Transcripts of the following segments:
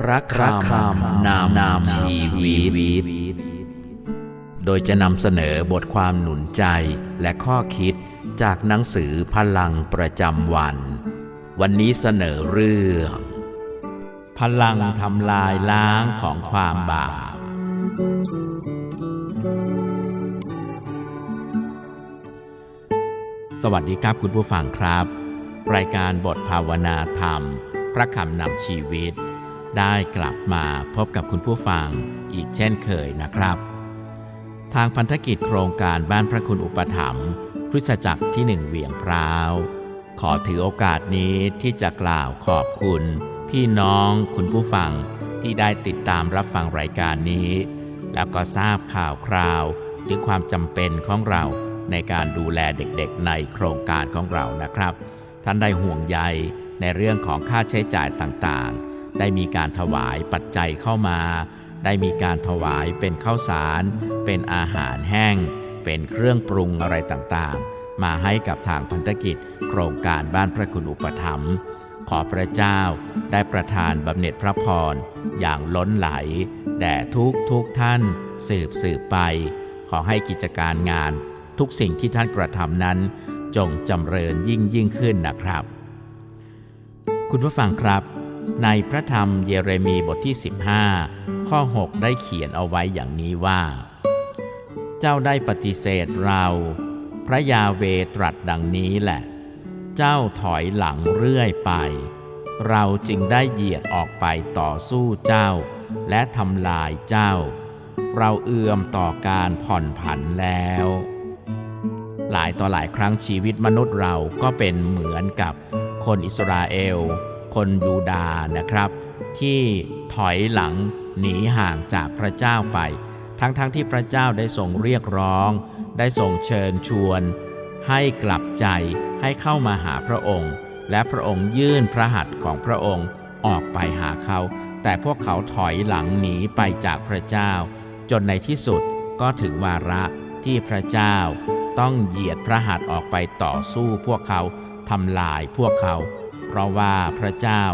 พระคำนามนามชีวิต โดยจะนำเสนอบทความหนุนใจและข้อคิดจากหนังสือพลังประจำวัน วันนี้เสนอเรื่อง พลังทำลายล้างของความบาป สวัสดีครับคุณผู้ฟังครับ รายการบทภาวนาธรรม พระคำนำชีวิต ได้กลับมาพบกับคุณผู้ฟังอีกเช่นเคยนะครับ ทางพันธกิจโครงการบ้านพระคุณอุปถัมภ์คริสตจักรที่หนึ่งเวียงพร้าว ขอถือโอกาสนี้ที่จะกล่าวขอบคุณ พี่น้องคุณผู้ฟังที่ได้ติดตามรับฟังรายการนี้ แล้วก็ทราบข่าวคราวถึงความจำเป็นของเราในการดูแลเด็กๆในโครงการของเรานะครับ ท่านได้ห่วงใยในเรื่องของค่าใช้จ่ายต่างๆ ได้มีการถวายปัจจัยเข้ามา ได้มีการถวายเป็นข้าวสาร เป็นอาหารแห้ง เป็นเครื่องปรุงอะไรต่างๆ มาให้กับทางพันธกิจ โครงการบ้านพระคุณอุปถัมภ์ขอพระเจ้าได้ประทานบำเหน็จพระพร อย่างล้นไหล แด่ทุกทุกท่าน สืบสืบไป ขอให้กิจการงาน ทุกสิ่งที่ท่านกระทำนั้น จงจำเริญยิ่งยิ่งขึ้นนะครับ คุณผู้ฟังครับ ในพระธรรมเยเรมีบทที่ 15 ข้อ 6 ได้เขียนเอาไว้อย่างนี้ว่า เจ้าได้ปฏิเสธเรา พระยาเวตรัสดังนี้แหละ เจ้าถอยหลังเรื่อยไป เราจึงได้เหยียดออกไปต่อสู้เจ้า และทำลายเจ้า เราเอื้อมต่อการผ่อนผันแล้ว หลายต่อหลายครั้งชีวิตมนุษย์เราก็เป็นเหมือนกับคนอิสราเอล คนยูดาห์นะครับ ที่ถอยหลังหนีห่างจากพระเจ้าไป ทั้งๆทที่พระเจ้าได้ทรงเรียกร้อง ได้ทรงเชิญชวน ให้กลับใจให้เข้ามาหาพระองค์ และพระองค์ยื่นพระหัตถ์ของพระองค์ออกไปหาเขา แต่พวกเขาถอยหลังหนีไปจากพระเจ้า จนในที่สุดก็ถึงวาระที่พระเจ้า ต้องเหยียดพระหัตถ์ออกไปต่อสู้พวกเขาทำลายพวกเขา เพราะว่าพระเจ้า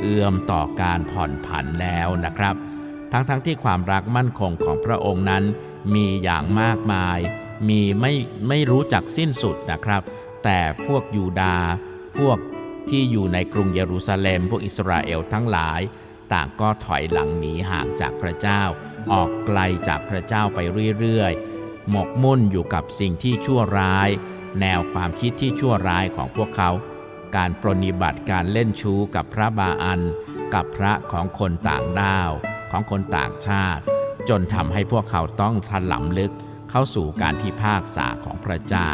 เอื้อมต่อการผ่อนผันแล้วนะครับ ทั้งๆทที่ความรักมั่นคงของพระองค์นั้น มีอย่างมากมาย มีไม่ไม่รู้จักสิ้นสุดนะครับ แต่พวกยูดาห์พวกที่อยู่ในกรุงเยรูซาเล็ม พวกอิสราเอลทั้งหลาย ต่างก็ถอยหลังหนีห่างจากพระเจ้า ออกไกลจากพระเจ้าไปเรื่อยๆ หมกมุ่นอยู่กับสิ่งที่ชั่วร้าย แนวความคิดที่ชั่วร้ายของพวกเขา การปรนิบัติการเล่นชู้กับพระบาอัน กับพระของคนต่างด้าว ของคนต่างชาติ จนทำให้พวกเขาต้องถลำลึกเข้าสู่การพิพากษาของพระเจ้า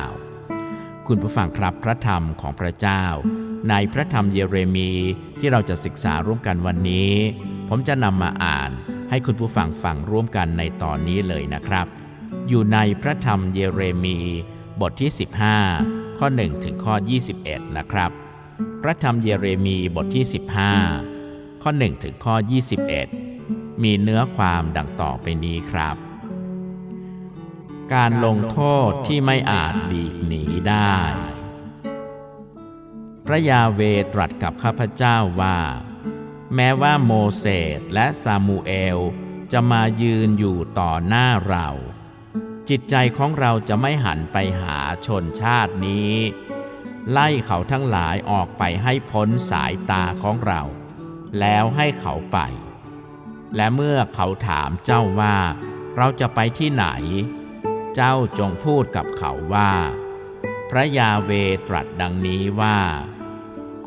คุณผู้ฟังครับพระธรรมของพระเจ้า ในพระธรรมเยเรมีที่เราจะศึกษาร่วมกันวันนี้ ผมจะนำมาอ่านให้คุณผู้ฟังฟังร่วมกันในตอนนี้เลยนะครับ อยู่ในพระธรรมเยเรมีบทที่ 15 ข้อ 1 ถึงข้อ 21 นะครับ พระธรรมเยเรมีบทที่ 15 ข้อ 1 ถึงข้อ 21 มีเนื้อความดังต่อไปนี้ครับ การลงโทษที่ไม่อาจหลีกหนีได้ พระยาเวตรัสกับข้าพเจ้าว่า แม้ว่าโมเสสและซามูเอลจะมายืนอยู่ต่อหน้าเรา จิตใจของเราจะไม่หันไปหาชนชาตินี้ ไล่เขาทั้งหลายออกไปให้พ้นสายตาของเรา แล้วให้เขาไป และเมื่อเขาถามเจ้าว่า เราจะไปที่ไหน เจ้าจงพูดกับเขาว่า พระยาเวตรัสดังนี้ว่า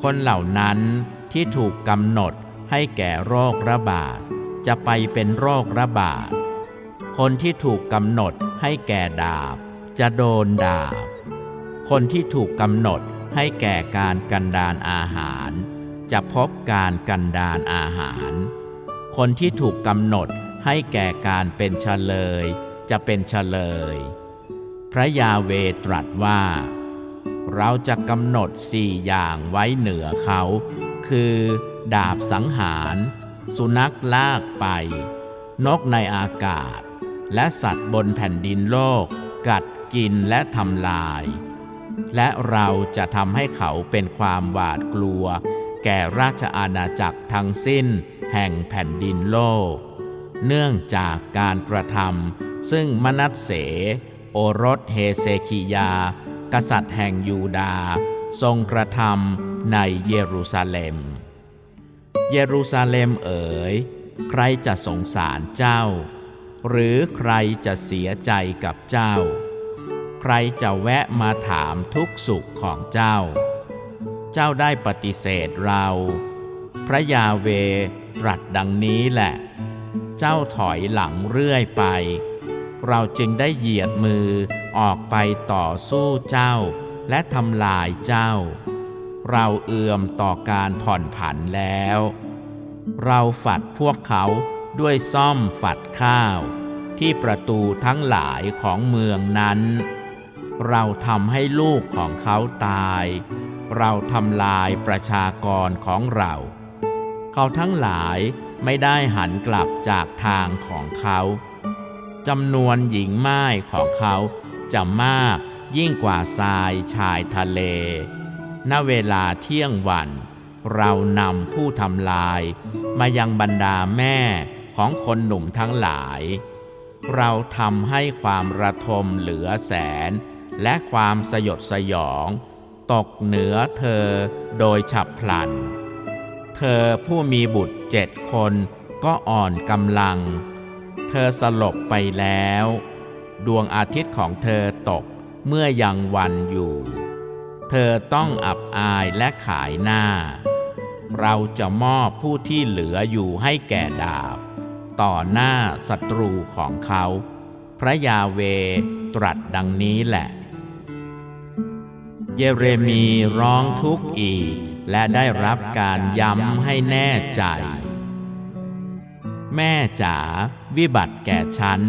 คนเหล่านั้นที่ถูกกำหนดให้แก่โรคระบาด จะไปเป็นโรคระบาด คนที่ถูกกำหนดให้แก่ดาบ จะโดนดาบ คนที่ถูกกำหนดให้แก่การกันดานอาหาร จะพบการกันดานอาหาร คนที่ถูกกำหนดให้แก่การเป็นเฉลย จะเป็นเฉลย พระยาเวตรัสว่า เราจะกำหนดสี่อย่างไว้เหนือเขา คือ ดาบสังหาร สุนัขลากไป นกในอากาศ และสัตว์บนแผ่นดินโลก กัดกินและทำลาย และเราจะทำให้เขาเป็นความหวาดกลัว แก่ราชอาณาจักรทั้งสิ้น แห่งแผ่นดินโลก เนื่องจากการกระทำซึ่งมนัสเส โอรสเฮเซคิยา กษัตริย์แห่งยูดา ทรงกระทำในเยรูซาเล็ม เยรูซาเล็มเอ๋ย ใครจะสงสารเจ้า หรือใครจะเสียใจกับเจ้า ใครจะแวะมาถามทุกสุขของเจ้า เจ้าได้ปฏิเสธเรา พระยาเวตรัสดังนี้แหละ เจ้าถอยหลังเรื่อยไป เราจึงได้เหยียดมือออกไปต่อสู้เจ้า และทำลายเจ้า เราเอื่อมต่อการผ่อนผันแล้ว เราฝัดพวกเขาด้วยซ่อมฝัดข้าว ที่ประตูทั้งหลายของเมืองนั้น เราทำให้ลูกของเขาตาย เราทำลายประชากรของเรา เขาทั้งหลายไม่ได้หันกลับจากทางของเขาจำนวนหญิงไม้ของเขาจะมากยิ่งกว่าทรายชายทะเล ณ เวลาเที่ยงวัน เรานำผู้ทำลาย มายังบรรดาแม่ของคนหนุ่มทั้งหลาย เราทำให้ความระทมเหลือแสน และความสยดสยอง ตกเหนือเธอโดยฉับพลัน เธอผู้มีบุตรเจ็ดคนก็อ่อนกำลัง เธอสลบไปแล้ว ดวงอาทิตย์ของเธอตกเมื่อยังวันอยู่ เธอต้องอับอายและขายหน้า เราจะมอบผู้ที่เหลืออยู่ให้แก่ดาบ ต่อหน้าศัตรูของเขา พระยาเวตรัสดังนี้แหละ เยเรมีร้องทุกข์อีก และได้รับการย้ำให้แน่ใจ แม่จ๋าวิบัติแก่ฉัน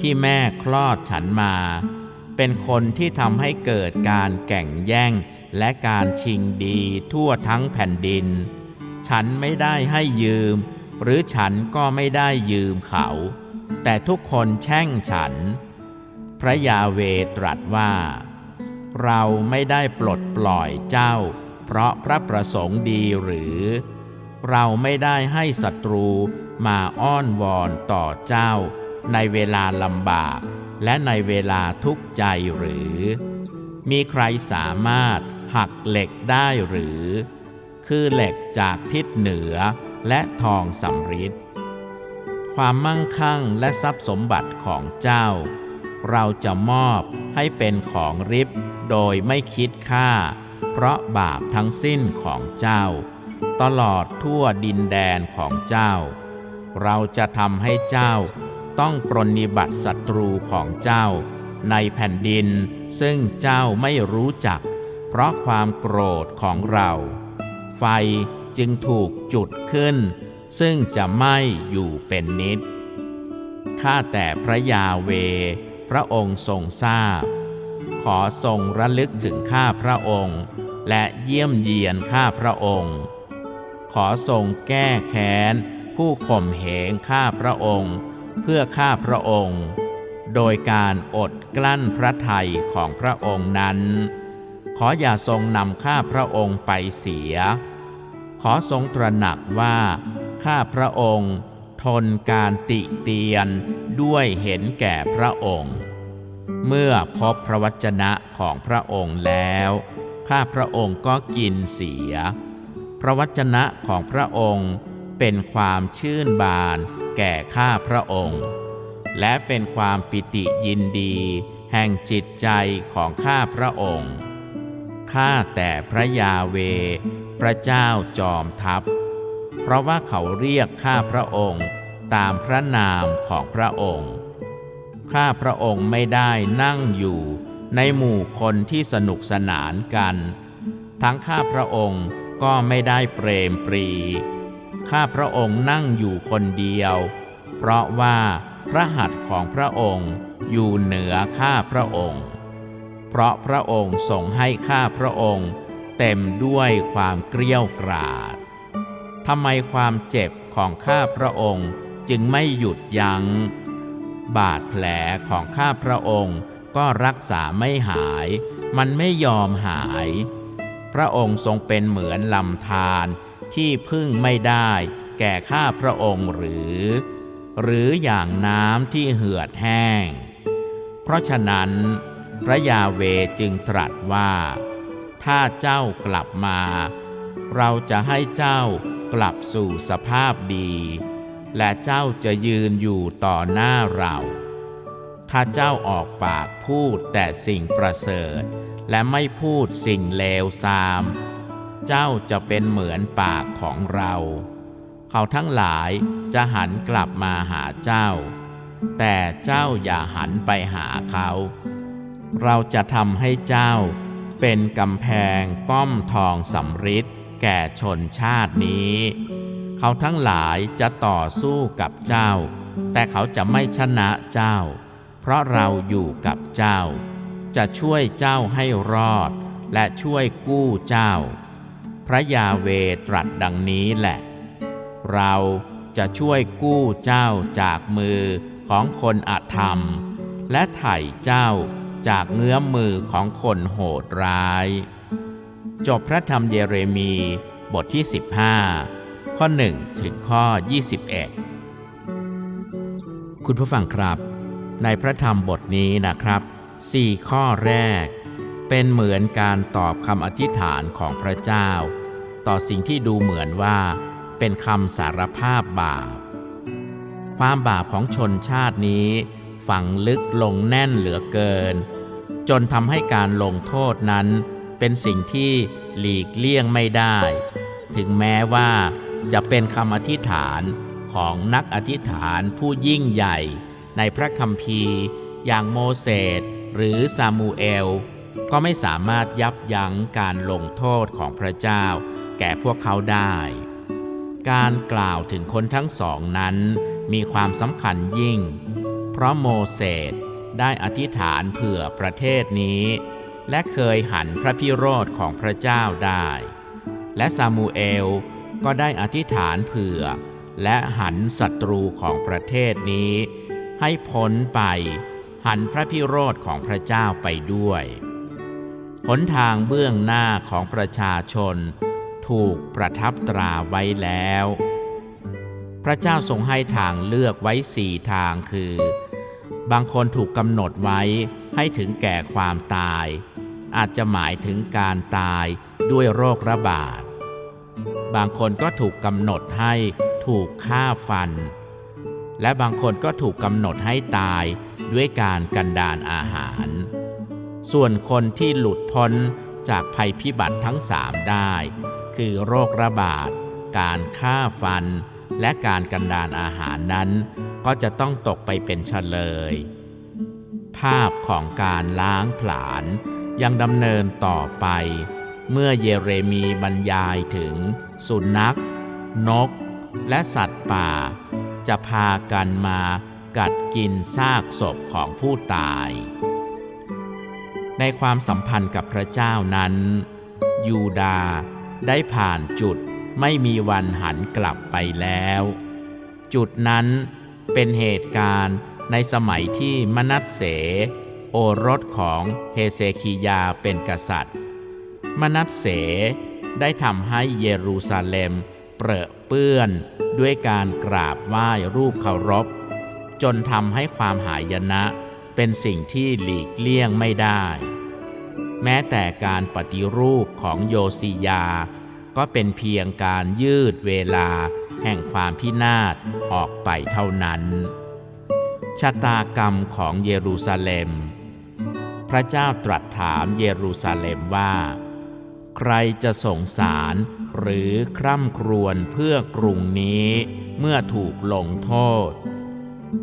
ที่แม่คลอดฉันมา เป็นคนที่ทำให้เกิดการแก่งแย่งและการชิงดีทั่วทั้งแผ่นดิน ฉันไม่ได้ให้ยืม หรือฉันก็ไม่ได้ยืมเขา แต่ทุกคนแช่งฉัน พระยาเวตรัสว่า เราไม่ได้ปลดปล่อยเจ้า เพราะพระประสงค์ดีหรือ เราไม่ได้ให้ศัตรูมาอ้อนวอนต่อเจ้า ในเวลาลำบาก และในเวลาทุกข์ใจหรือ มีใครสามารถหักเหล็กได้หรือ คือเหล็กจากทิศเหนือและทองสำริดความมั่งคั่งและทรัพย์สมบัติของเจ้า เราจะมอบให้เป็นของริบโดยไม่คิดค่า เพราะบาปทั้งสิ้นของเจ้า ตลอดทั่วดินแดนของเจ้า เราจะทำให้เจ้าต้องปรนนิบัติศัตรูของเจ้า ในแผ่นดินซึ่งเจ้าไม่รู้จัก เพราะความโกรธของเรา ไฟจึงถูกจุดขึ้น ซึ่งจะไหม้อยู่เป็นนิดข้าแต่พระยาเว พระองค์ทรงทราบ ขอทรงระลึกถึงข้าพระองค์ และเยี่ยมเยียนข้าพระองค์ ขอทรงแก้แค้น ผู้ข่มเหงข้าพระองค์ เพื่อข้าพระองค์ โดยการอดกลั้นพระทัยของพระองค์นั้น ขออย่าทรงนำข้าพระองค์ไปเสีย ขอทรงตระหนักว่า ข้าพระองค์ทนการติเตียน ด้วยเห็นแก่พระองค์ เมื่อพบพระวจนะของพระองค์แล้ว ข้าพระองค์ก็กินเสีย พระวจนะของพระองค์เป็นความชื่นบานแก่ข้าพระองค์ และเป็นความปิติยินดี แห่งจิตใจของข้าพระองค์ข้าแต่พระยาเว พระเจ้าจอมทัพ เพราะว่าเขาเรียกข้าพระองค์ ตามพระนามของพระองค์ ข้าพระองค์ไม่ได้นั่งอยู่ในหมู่คนที่สนุกสนานกัน ทั้งข้าพระองค์ก็ไม่ได้เปรมปรี ข้าพระองค์นั่งอยู่คนเดียว เพราะว่าพระหัตถ์ของพระองค์อยู่เหนือข้าพระองค์ เพราะพระองค์ทรงให้ข้าพระองค์เต็มด้วยความเกลี้ยวกราดทำไมความเจ็บของข้าพระองค์ จึงไม่หยุดยัง้ง บาดแผลของข้าพระองค์ก็รักษาไม่หาย มันไม่ยอมหาย พระองค์ทรงเป็นเหมือนลำธารที่พึ่งไม่ได้แก่ข้าพระองค์หรือ หรืออย่างน้ำที่เหือดแห้ง เพราะฉะนั้น พระยาเวจึงตรัสว่า ถ้าเจ้ากลับมา เราจะให้เจ้ากลับสู่สภาพดี และเจ้าจะยืนอยู่ต่อหน้าเรา ถ้าเจ้าออกปากพูดแต่สิ่งประเสริฐ และไม่พูดสิ่งเลวทราม เจ้าจะเป็นเหมือนปากของเรา เขาทั้งหลายจะหันกลับมาหาเจ้า แต่เจ้าอย่าหันไปหาเขา เราจะทำให้เจ้าเป็นกำแพงป้อมทองสำริดแก่ชนชาตินี้ เขาทั้งหลายจะต่อสู้กับเจ้า แต่เขาจะไม่ชนะเจ้า เพราะเราอยู่กับเจ้า จะช่วยเจ้าให้รอด และช่วยกู้เจ้า พระยาเวตรัสดังนี้แหละ เราจะช่วยกู้เจ้าจากมือของคนอธรรม และไถ่เจ้าจากเงื้อมมือของคนโหดร้าย จบพระธรรมเยเรมีบทที่ 15 ข้อ 1 ถึงข้อ 21 คุณผู้ฟังครับ ในพระธรรมบทนี้นะครับสี่ข้อแรก เป็นเหมือนการตอบคำอธิษฐานของพระเจ้า ต่อสิ่งที่ดูเหมือนว่า เป็นคำสารภาพบาป ความบาปของชนชาตินี้ฝังลึกลงแน่นเหลือเกิน จนทำให้การลงโทษนั้น เป็นสิ่งที่หลีกเลี่ยงไม่ได้ ถึงแม้ว่า จะเป็นคำอธิษฐานของนักอธิษฐานผู้ยิ่งใหญ่ ในพระคัมภีร์ อย่างโมเสสหรือซามูเอล ก็ไม่สามารถยับยั้งการลงโทษของพระเจ้า แก่พวกเขาได้ การกล่าวถึงคนทั้งสองนั้นมีความสำคัญยิ่ง เพราะโมเสสได้อธิษฐานเผื่อประเทศนี้ และเคยหันพระพิโรธของพระเจ้าได้ และซามูเอล ก็ได้อธิษฐานเผื่อ และหันศัตรูของประเทศนี้ ให้พ้นไป หันพระพิโรธของพระเจ้าไปด้วยหนทางเบื้องหน้าของประชาชน ถูกประทับตราไว้แล้ว พระเจ้าทรงให้ทางเลือกไว้สี่ทางคือ บางคนถูกกำหนดไว้ให้ถึงแก่ความตาย อาจจะหมายถึงการตายด้วยโรคระบาด บางคนก็ถูกกำหนดให้ถูกฆ่าฟัน และบางคนก็ถูกกำหนดให้ตายด้วยการกันดานอาหาร ส่วนคนที่หลุดพ้นจากภัยพิบัติทั้งสามได้ คือโรคระบาด การฆ่าฟัน และการกันดานอาหารนั้น ก็จะต้องตกไปเป็นเฉลย ภาพของการล้างผลาญยังดำเนินต่อไป เมื่อเยเรมีบรรยายถึง สุนัข นก และสัตว์ป่า จะพากันมากัดกินซากศพของผู้ตาย ในความสัมพันธ์กับพระเจ้านั้น ยูดาได้ผ่านจุดไม่มีวันหันกลับไปแล้ว จุดนั้นเป็นเหตุการณ์ในสมัยที่มนัสเส โอรสของเฮเซคียาเป็นกษัตริย์ มนัสเสได้ทำให้เยรูซาเล็ม เปรอะเปื้อน ด้วยการกราบไหว้รูปเคารพ จนทำให้ความหายนะเป็นสิ่งที่หลีกเลี่ยงไม่ได้ แม้แต่การปฏิรูปของโยซียา ก็เป็นเพียงการยืดเวลาแห่งความพินาศออกไปเท่านั้น ชะตากรรมของเยรูซาเล็ม พระเจ้าตรัสถามเยรูซาเล็มว่า ใครจะสงสาร หรือคร่ำครวญเพื่อกรุงนี้เมื่อถูกลงโทษ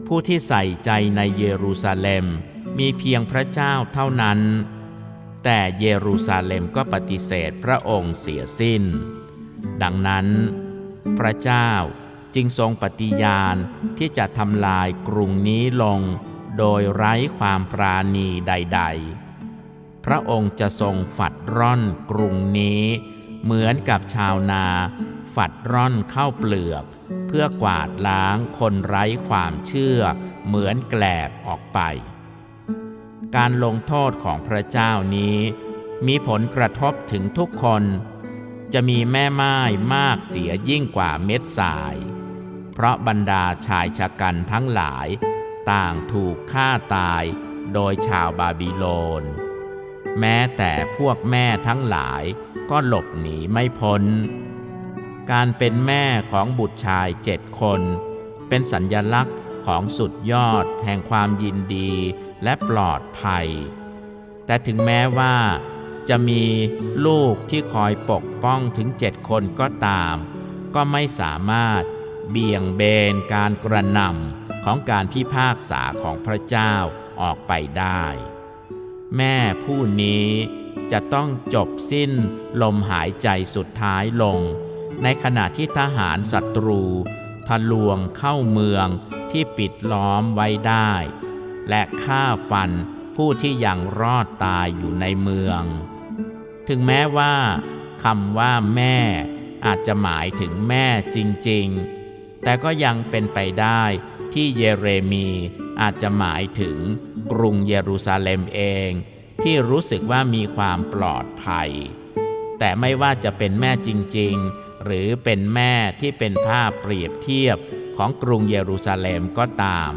ผู้ที่ใส่ใจในเยรูซาเล็มมีเพียงพระเจ้าเท่านั้น แต่เยรูซาเล็มก็ปฏิเสธพระองค์เสียสิ้น ดังนั้น พระเจ้าจึงทรงปฏิญาณที่จะทำลายกรุงนี้ลง โดยไร้ความปราณีใด ๆ พระองค์จะทรงฝัดร่อนกรุงนี้ เหมือนกับชาวนา ฝัดร่อนเข้าวเปลือก เพื่อกวาดล้างคนไร้ความเชื่อ เหมือนแกลบออกไป การลงโทษของพระเจ้านี้ มีผลกระทบถึงทุกคน จะมีแม่ไม้มากเสียยิ่งกว่าเม็ดทราย เพราะบรรดาชายชะกันทั้งหลาย ต่างถูกฆ่าตายโดยชาวบาบิโลน แม้แต่พวกแม่ทั้งหลายก็หลบหนีไม่พ้น การเป็นแม่ของบุตรชายเจ็ดคน เป็นสัญญลักษณ์ของสุดยอดแห่งความยินดีและปลอดภัย แต่ถึงแม้ว่าจะมีลูกที่คอยปกป้องถึงเจ็ดคนก็ตาม ก็ไม่สามารถเบี่ยงเบนการกระนำของการพิพากษาของพระเจ้าออกไปได้ แม่ผู้นี้จะต้องจบสิ้นลมหายใจสุดท้ายลง ในขณะที่ทหารศัตรู ทะลวงเข้าเมืองที่ปิดล้อมไว้ได้ และฆ่าฟันผู้ที่ยังรอดตายอยู่ในเมือง ถึงแม้ว่าคำว่าแม่อาจจะหมายถึงแม่จริงๆ แต่ก็ยังเป็นไปได้ที่เยเรมีอาจจะหมายถึง กรุงเยรูซาเล็มเอง ที่รู้สึกว่ามีความปลอดภัย แต่ไม่ว่าจะเป็นแม่จริง ๆ หรือเป็นแม่ที่เป็นภาพเปรียบเทียบของกรุงเยรูซาเล็มก็ตาม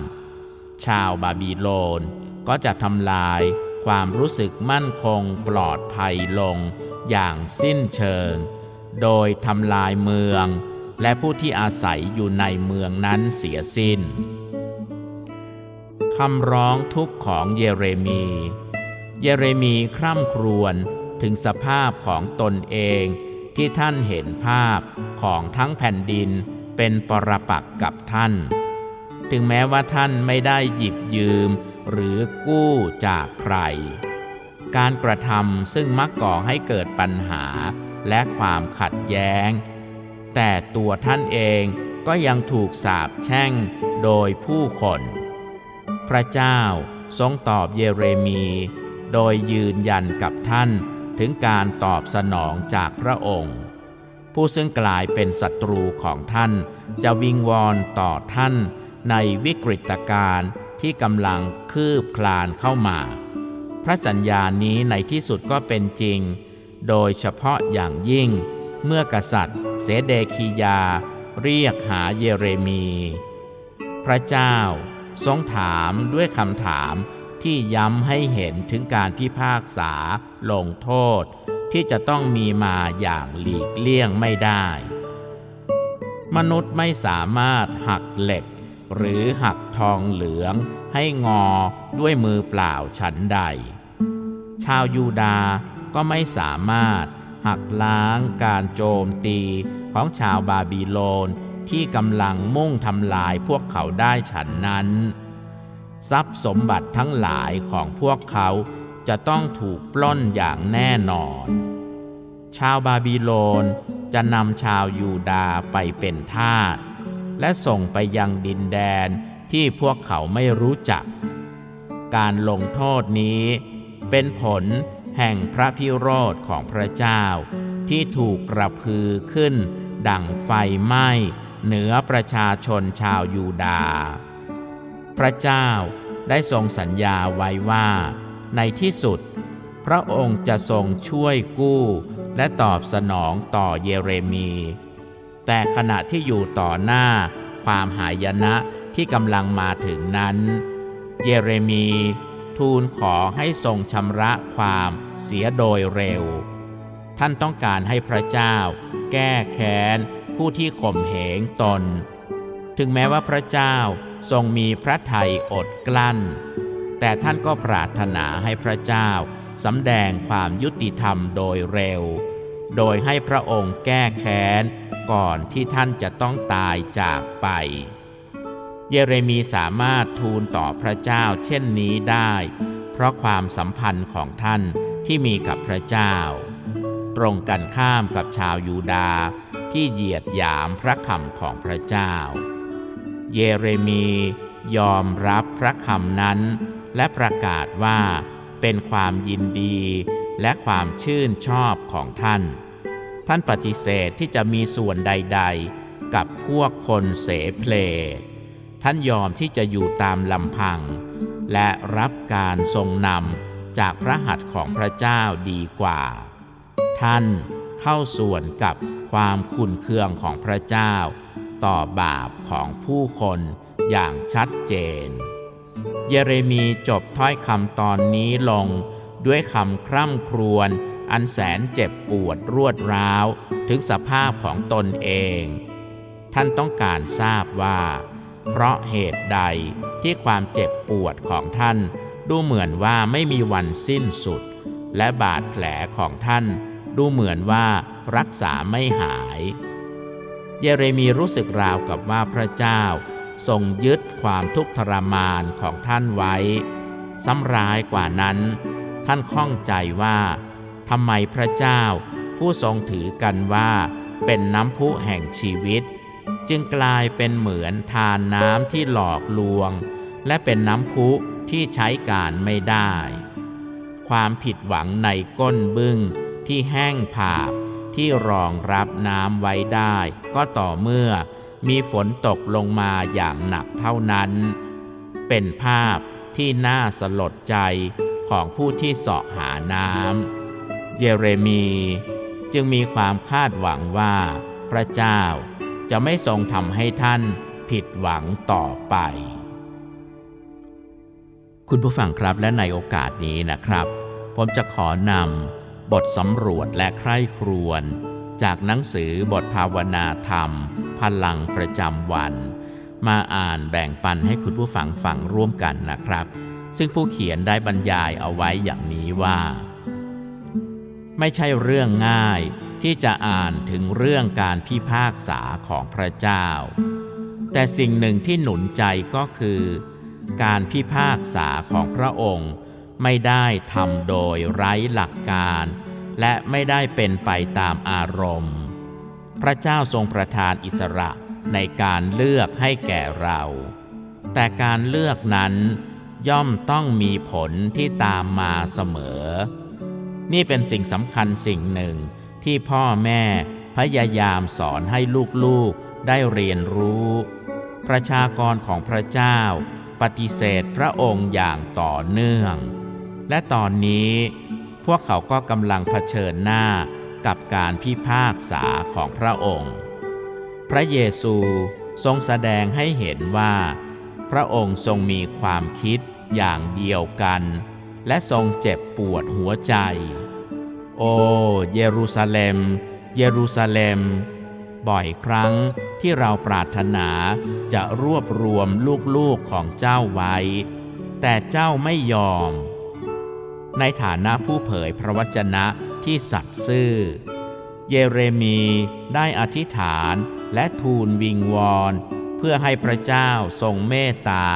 ชาวบาบิโลนก็จะทำลายความรู้สึกมั่นคงปลอดภัยลงอย่างสิ้นเชิง โดยทำลายเมือง และผู้ที่อาศัยอยู่ในเมืองนั้นเสียสิ้น คำร้องทุกข์ของเยเรมี เยเรมีคร่ำครวญถึงสภาพของตนเองที่ท่านเห็นภาพของทั้งแผ่นดินเป็นปรปักษ์กับท่าน ถึงแม้ว่าท่านไม่ได้หยิบยืมหรือกู้จากใคร การกระทำซึ่งมักก่อให้เกิดปัญหาและความขัดแย้ง แต่ตัวท่านเองก็ยังถูกสาปแช่งโดยผู้คน พระเจ้าทรงตอบเยเรมี โดยยืนยันกับท่านถึงการตอบสนองจากพระองค์ ผู้ซึ่งกลายเป็นศัตรูของท่านจะวิงวอนต่อท่านในวิกฤตการณ์ที่กำลังคืบคลานเข้ามา พระสัญญานี้ในที่สุดก็เป็นจริง โดยเฉพาะอย่างยิ่ง เมื่อกษัตริย์ เสเดคียา เรียกหาเยเรมี พระเจ้า ทรงถามด้วยคำถามที่ย้ำให้เห็นถึงการพิพากษาลงโทษ ที่จะต้องมีมาอย่างหลีกเลี่ยงไม่ได้ มนุษย์ไม่สามารถหักเหล็ก หรือหักทองเหลืองให้งอด้วยมือเปล่าฉันใด ชาวยูดาห์ก็ไม่สามารถหักล้างการโจมตีของชาวบาบิโลน ที่กำลังมุ่งทำลายพวกเขาได้ฉันนั้น ทรัพย์สมบัติทั้งหลายของพวกเขาจะต้องถูกปล้นอย่างแน่นอน ชาวบาบิโลนจะนำชาวยูดาห์ไปเป็นทาสและส่งไปยังดินแดนที่พวกเขาไม่รู้จัก การลงโทษนี้เป็นผลแห่งพระพิโรธของพระเจ้าที่ถูกกระพือขึ้นดั่งไฟไหม้ เหนือประชาชนชาวยูดาห์พระเจ้าได้ทรงสัญญาไว้ว่า ในที่สุด พระองค์จะทรงช่วยกู้และตอบสนองต่อเยเรมี แต่ขณะที่อยู่ต่อหน้าความหายนะที่กำลังมาถึงนั้น เยเรมีทูลขอให้ทรงชำระความเสียโดยเร็ว ท่านต้องการให้พระเจ้า แก้แค้น ผู้ที่ข่มเหงตน ถึงแม้ว่าพระเจ้าทรงมีพระทัยอดกลั้น แต่ท่านก็ปรารถนาให้พระเจ้าสำแดงความยุติธรรมโดยเร็ว โดยให้พระองค์แก้แค้นก่อนที่ท่านจะต้องตายจากไป เยเรมีสามารถทูลต่อพระเจ้าเช่นนี้ได้ เพราะความสัมพันธ์ของท่านที่มีกับพระเจ้า ตรงกันข้ามกับชาวยูดาห์ ที่เหยียดหยามพระคำของพระเจ้า เยเรมียอมรับพระคำนั้น และประกาศว่าเป็นความยินดีและความชื่นชอบของท่าน ท่านปฏิเสธที่จะมีส่วนใด ๆ กับพวกคนเสเพล ท่านยอมที่จะอยู่ตามลำพัง และรับการทรงนำจากพระหัตถ์ของพระเจ้าดีกว่า ท่านเข้าส่วนกับ ความขุนเคืองของพระเจ้า ต่อบาปของผู้คนอย่างชัดเจน เยเรมีจบถ้อยคำตอนนี้ลงด้วยคำคร่ำครวญอันแสนเจ็บปวดรวดร้าว ถึงสภาพของตนเอง ท่านต้องการทราบว่า เพราะเหตุใดที่ความเจ็บปวดของท่าน ดูเหมือนว่าไม่มีวันสิ้นสุด และบาดแผลของท่าน ดูเหมือนว่ารักษาไม่หาย เยเรมีรู้สึกราวกับว่าพระเจ้า ทรงยึดความทุกข์ทรมานของท่านไว้ ซ้ำร้ายกว่านั้น ท่านข้องใจว่าทำไมพระเจ้าผู้ทรงถือกันว่าเป็นน้ำพุแห่งชีวิต จึงกลายเป็นเหมือนทานน้ำที่หลอกลวง และเป็นน้ำพุที่ใช้การไม่ได้ ความผิดหวังในก้นบึ้งที่แห้งผา ที่รองรับน้ำไว้ได้ ก็ต่อเมื่อมีฝนตกลงมาอย่างหนักเท่านั้น เป็นภาพที่น่าสลดใจของผู้ที่เสาะหาน้ำเยเรมีจึงมีความคาดหวังว่าพระเจ้าจะไม่ทรงทำให้ท่านผิดหวังต่อไป คุณผู้ฟังครับและในโอกาสนี้นะครับ ผมจะขอนำ บทสำรวจและใคร่ครวญจากหนังสือบทภาวนาธรรม พลังประจำวัน มาอ่านแบ่งปันให้คุณผู้ฟังฟังร่วมกันนะครับ ซึ่งผู้เขียนได้บรรยายเอาไว้อย่างนี้ว่า ไม่ใช่เรื่องง่ายที่จะอ่านถึงเรื่องการพิพากษาของพระเจ้า แต่สิ่งหนึ่งที่หนุนใจก็คือ การพิพากษาของพระองค์ ไม่ได้ทำโดยไร้หลักการ และไม่ได้เป็นไปตามอารมณ์ พระเจ้าทรงประทานอิสระในการเลือกให้แก่เรา แต่การเลือกนั้นย่อมต้องมีผลที่ตามมาเสมอ นี่เป็นสิ่งสำคัญสิ่งหนึ่งที่พ่อแม่พยายามสอนให้ลูกๆได้เรียนรู้ ประชากรของพระเจ้าปฏิเสธพระองค์อย่างต่อเนื่อง และตอนนี้พวกเขาก็กำลังเผชิญหน้ากับการพิพากษาของพระองค์ พระเยซูทรงแสดงให้เห็นว่า พระองค์ทรงมีความคิดอย่างเดียวกัน และทรงเจ็บปวดหัวใจ โอ้เยรูซาเล็ม เยรูซาเล็ม บ่อยครั้งที่เราปรารถนาจะรวบรวมลูกๆของเจ้าไว้ แต่เจ้าไม่ยอม ในฐานะผู้เผยพระวจนะที่สัตย์ซื่อ เยเรมีได้อธิษฐานและทูลวิงวอน เพื่อให้พระเจ้าทรงเมตตา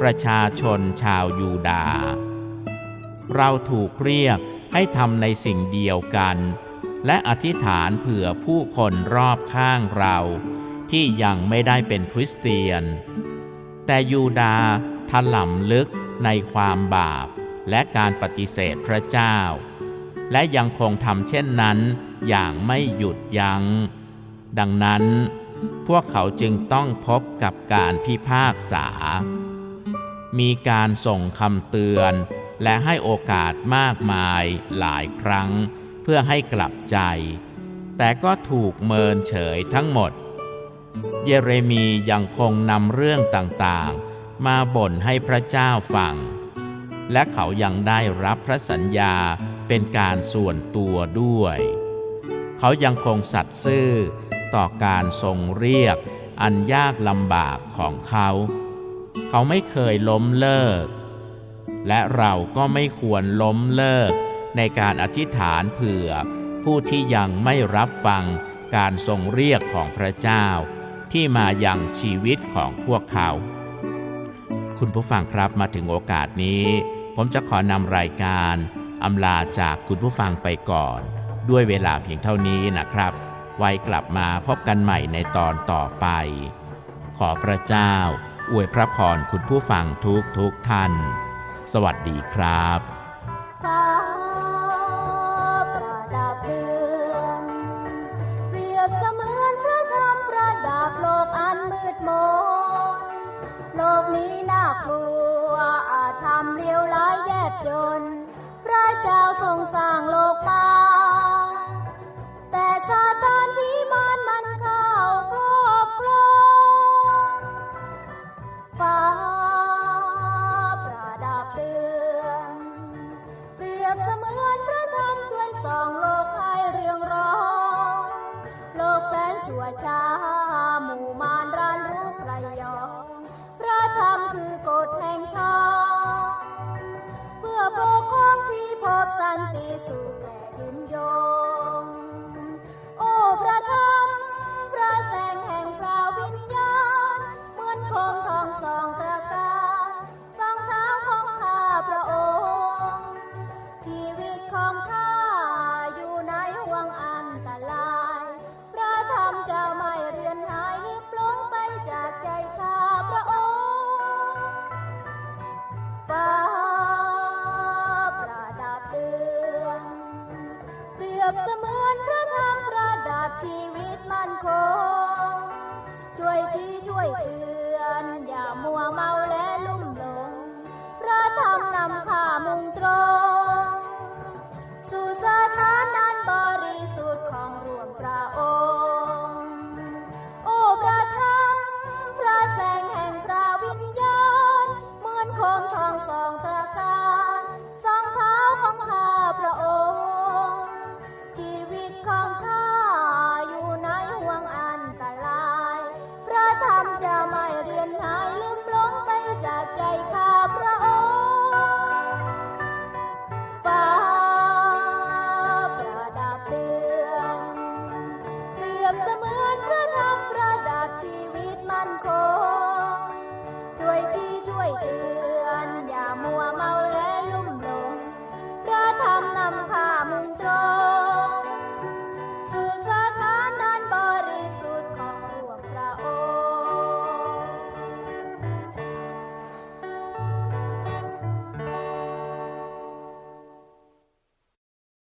ประชาชนชาวยูดา เราถูกเรียกให้ทำในสิ่งเดียวกัน และอธิษฐานเผื่อผู้คนรอบข้างเราที่ยังไม่ได้เป็นคริสเตียน แต่ยูดาถล่ำลึกในความบาป และการปฏิเสธพระเจ้า และยังคงทำเช่นนั้นอย่างไม่หยุดยัง้ง ดังนั้น พวกเขาจึงต้องพบกับการพิพากษา มีการส่งคำเตือน และให้โอกาสมากมายหลายครั้ง เพื่อให้กลับใจ แต่ก็ถูกเมินเฉยทั้งหมด เยเรมียังคงนำเรื่องต่างๆ มาบ่นให้พระเจ้าฟัง และเขายังได้รับพระสัญญาเป็นการส่วนตัวด้วย เขายังคงสัตย์ซื่อต่อการทรงเรียกอันยากลำบากของเขา เขาไม่เคยล้มเลิก และเราก็ไม่ควรล้มเลิกในการอธิษฐานเผื่อ ผู้ที่ยังไม่รับฟังการทรงเรียกของพระเจ้า ที่มายังชีวิตของพวกเขา คุณผู้ฟังครับมาถึงโอกาสนี้ ผมจะขอนำรายการอำลาจากคุณผู้ฟังไปก่อน ด้วยเวลาเพียงเท่านี้นะครับ ไว้กลับมาพบกันใหม่ในตอนต่อไป ขอพระเจ้า อวยพระพรคุณผู้ฟังทุกทุกท่าน สวัสดีครับโลกนี้น่ากลัว ธรรมเลวร้ายแยบยนพระเจ้าทรงสร้างโลกปา Jesús.